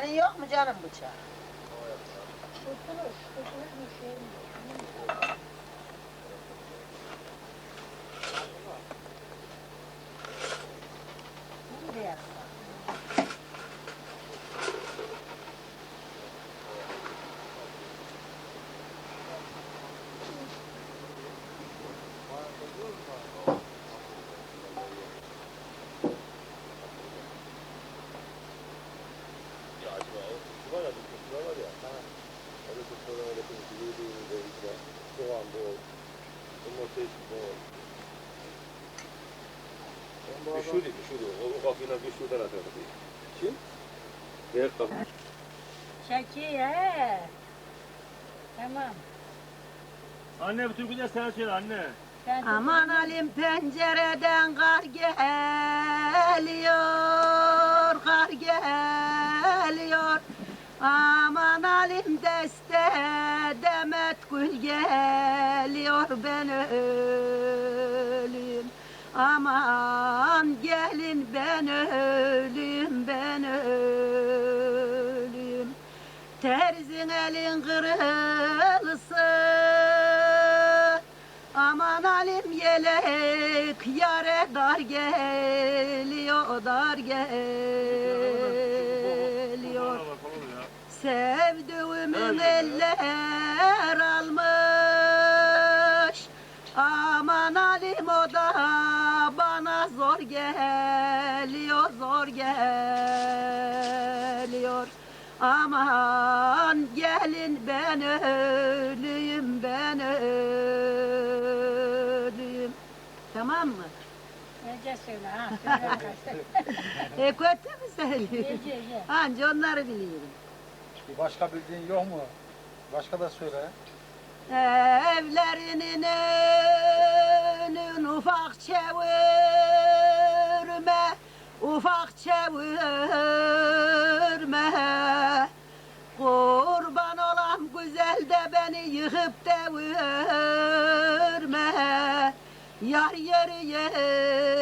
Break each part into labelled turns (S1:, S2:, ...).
S1: Senin yok mu canım bıçak? Nereye yapsam?
S2: Ya acaba o şu var ya bu kutular var ya. Ha. Öyle kutular öyle kutular yürüdüğünüzde işte soğan bol. İçi bol. Düşürdü düşürdü. O kafayla düşürdü atıyordu. Kim? Diğer kafa.
S1: Şeki he. Tamam.
S2: Anne bu türkü de sen söyle anne.
S3: Aman alim pencereden kar geliyor, kar geliyor. Aman alim deste demet gül geliyor ben ölüm. Aman gelin ben ölüm ben ölüm. Terzin elin kırılsın Aman alim yelek yare dar geliyor dar geliyor Sevdiğimin eller zor geliyor zor geliyor Aman gelin ben öleyim ben öleyim Tamam mı?
S1: Önce söyle ha. Söyle.
S3: E kötü mü söylüyor?
S1: Ye, ye, ye.
S3: Anca onları biliyorum.
S4: Başka bildiğin yok mu? Başka da söyle.
S3: Evlerinin önün ufak çevirme, ufak çevirme. Kurban olam güzel de beni yıkıp devirme. Yar yeri yeri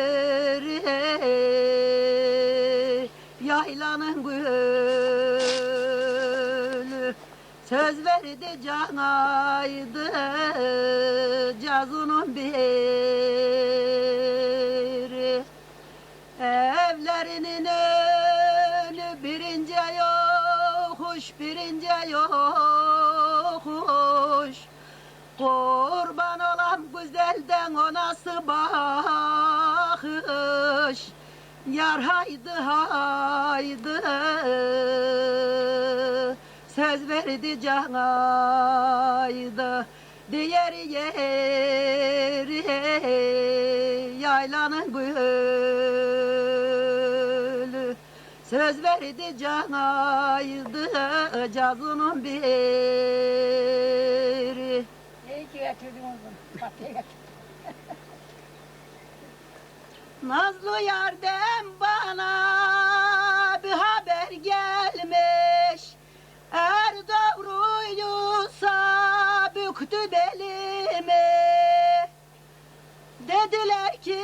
S3: yaylanın gülü Söz verdi canaydı cazunun biri yokuş birinci yokuş. Kurban olam güzelden o nasıl bakış? Yar haydi haydi Söz verdi canaydı. Diğer yeri Söz verdi canaydı cazunun biri.
S1: İyi ki getirdin getir.
S3: Nazlı yardım bana bir haber gelmiş. Er doğruysa büktü belimi. Dediler ki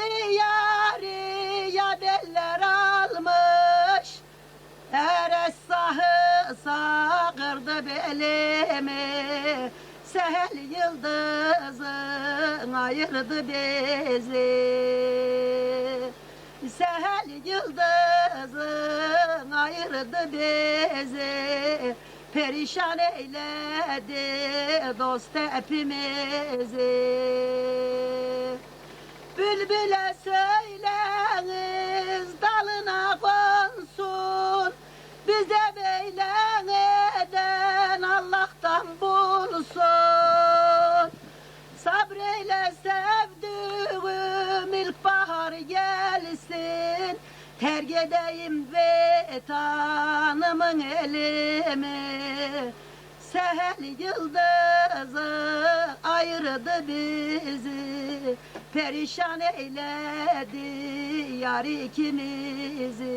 S3: belimi Sehel yıldızın ayırdı bizi. Sehel yıldızın ayırdı bizi Perişan eyledi dost hepimizi. Bülbüle söyleniz dalına konsun Bize Allah'tan bulsun Sabreyle sevdiğim ilkbahar gelsin. Terk edeyim vetanımın elimi. Sehel yıldızı ayırdı bizi. Perişan eyledi yar ikimizi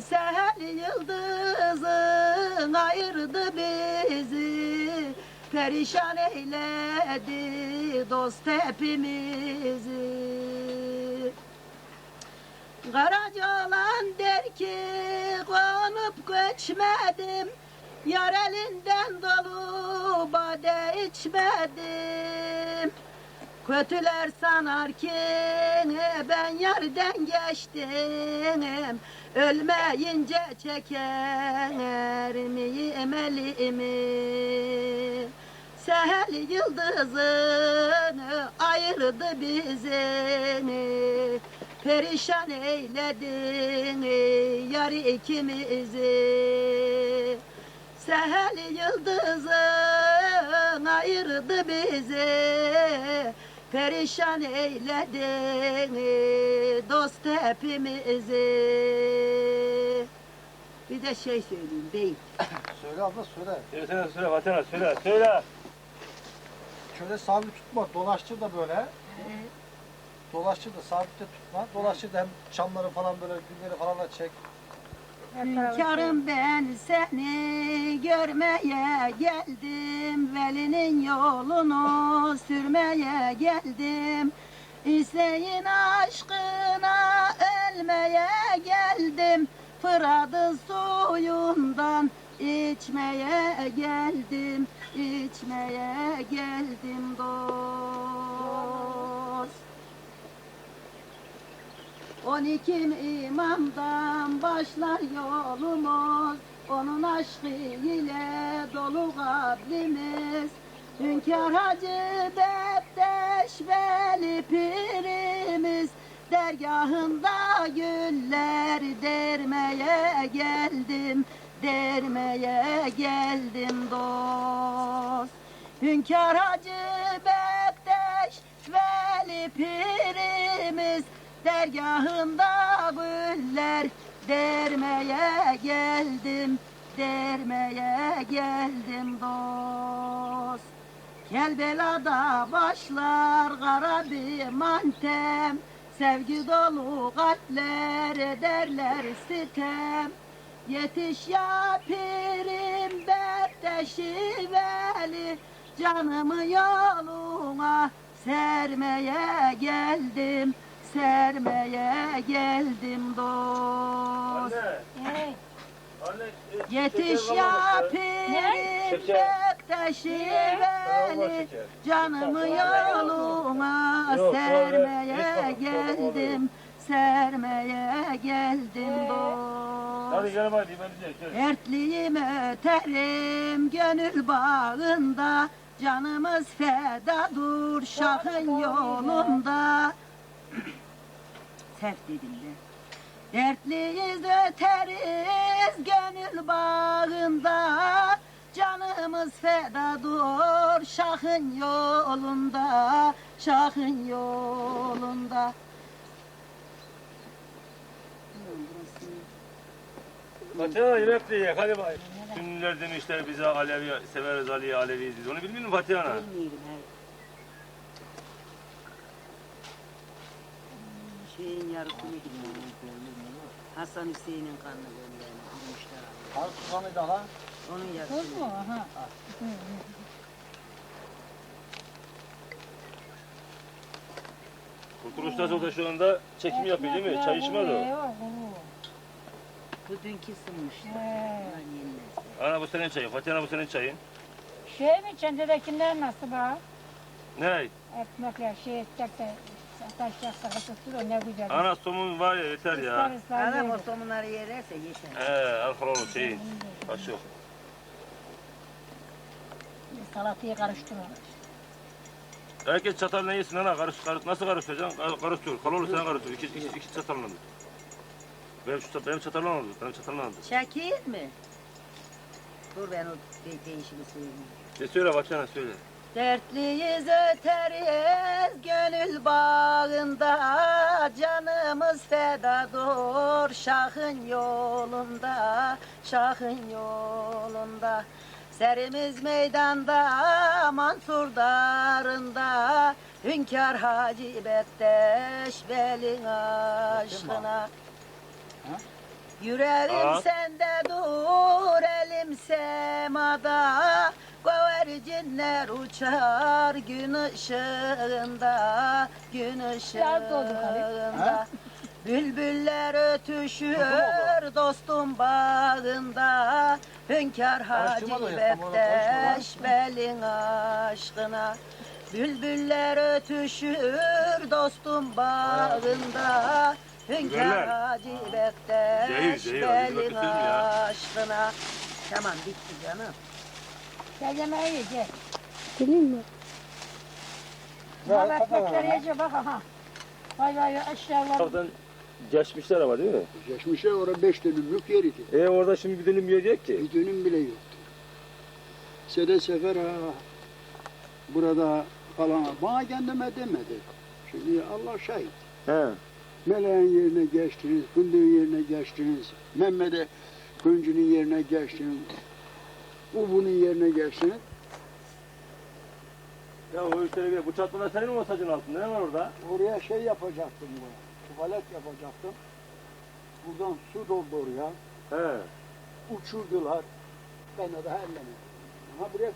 S3: Sehel yıldızın ayırdı bizi Perişan eyledi dost hepimizi. Karaca olan der ki konup içmedim Yar elinden dolu bade içmedim Kötüler sanar ki ben yerden geçtim. Ölmeyince çeker miyim elimi Sehel yıldızını ayırdı bizi Perişan eyledin yar ikimizi. Sehel yıldızın ayırdı bizi Perişan eyledin dost hepimizi Bir de şey söyleyeyim beyit
S4: Söyle abla söyle.
S2: Söyle söyle söyle söyle söyle.
S4: Şöyle sabit tutma. Dolaşçı da böyle. Dolaşçı da sabitte tutma. Dolaşçı da hem çamları falan böyle gülleri falan da çek.
S3: Hünkârım ben seni görmeye geldim. Velinin yolunu sürmeye geldim. İsteyin aşkına ölmeye geldim. Fırat'ın suyundan içmeye geldim. İçmeye geldim dost On iki imamdan başlar yolumuz. Onun aşkı ile dolu kalbimiz. Hünkâr Hacı Bektaş Veli Pirimiz. Dergahında güller dermeye geldim. Dermeye geldim dost. Hünkâr Hacı Bektaş Veli Pirimiz Dergahında güller dermeye geldim Dermeye geldim dost. Kelbela'da başlar kara bir mantem Sevgi dolu kalpler ederler sitem. Yetiş ya pirim Bektaşi Veli Canımı yoluna sermeye geldim Sermeye geldim dost.
S2: Anne.
S1: Hey,
S2: Anne. e,
S3: Yetiş ya pirim Veli
S2: şeker.
S3: Canımı
S2: Yok, sonra
S3: sermeye geldim. Sermeye geldim
S2: Hadi
S3: dost.
S2: Gel hadi ben diyeceğim. Gel.
S3: Dertliyim öterim gönül bağında. Canımız feda dur şahın yolunda Sert dedim de Dertliyiz öteriz gönül bağında Canımız feda dur şahın yolunda Şahın yolunda
S2: Fatiha yemek de ye hadi bay. Sünniler demişler bize Alevi severiz Ali'yi Aleviyiz. Onu bilmiyor musun Fatiha ana?
S3: Bilmiyorum evet. Şeyin yarısını bilmiyorum. Hasan Hüseyin'in kanını göndermiş. Bulmuşlar abi.
S4: Har tutanıydı hala.
S3: Onun
S1: tuz
S3: yarısını.
S1: mu? Aha. Hı, hı.
S2: Kurtuluş Taso da şu anda çekim yapıyor değil mi? Çay içmez o.
S1: Bu.
S3: Dünkü yenmez.
S2: Ana bu senin çayın. Fatiha ana bu senin çayın.
S1: Şey mi çentedekiler nasıl bak?
S2: Ne?
S1: Ekmekler şey edecek ne güzel.
S2: Ana somun var ya yeter
S1: Islar
S2: ya.
S1: ıslar
S3: Adam o somunları yererse yeter.
S2: He alkol şeyin. Taş yok.
S1: Salatayı karıştırır.
S2: Herkes çatal ne yesin ana? Karış, karış, nasıl karıştıracaksın? Kar- Karıştır. Kalorlu sen karıştır. İki, iki, iki çatalla. Benim, şu- benim çatalım oldu. Benim çatalım oldu.
S3: Şakir mi? Dur ben o de- değişimi söyleyeyim.
S2: Ne söyle Fatiha söyle.
S3: Dertliyiz öteriz gönül bağında. Canımız feda dur şahın yolunda Şahın yolunda. Serimiz meydanda Mansur darında. Hünkâr Hacı Bektaş Velin aşkına. Yüreğim
S2: Aa.
S3: sende dur elim semada Güvercinler uçar gün ışığında Gün ışığında. Bülbüller ötüşür dostum bağında. Hünkâr Hacı Bektaş belin aşkına. Bülbüller ötüşür dostum bağında. Hünkâr
S2: Güzeller.
S3: Hacı Bektaş belin aşkına. Tamam bitti canım.
S1: Gel yemeği ye gel.
S5: Geleyim mi?
S1: Bak ekmekleri yiyecek bak aha. Vay vay aşağılar.
S2: Oradan geçmişler ama değil mi?
S6: Geçmişe orada beş dönümlük yer idi.
S2: E orada şimdi bir dönüm yer yok ki.
S6: Bir dönüm bile yoktu. Sede sefer ha, burada falan bana kendime demedi. Şimdi Allah şahit.
S2: He.
S6: Meleğin yerine geçtiniz, Fındık'ın yerine geçtiniz, Mehmet'e Güncü'nün yerine geçtiniz, Ubu'nun yerine geçtiniz.
S2: Ya o işleri bir bu çatlalar senin mi o altında? Ne var orada?
S6: Oraya şey yapacaktım buraya, tuvalet yapacaktım. Buradan su doldu oraya,
S2: He.
S6: uçurdular. Ben de ellemedim. Ama buraya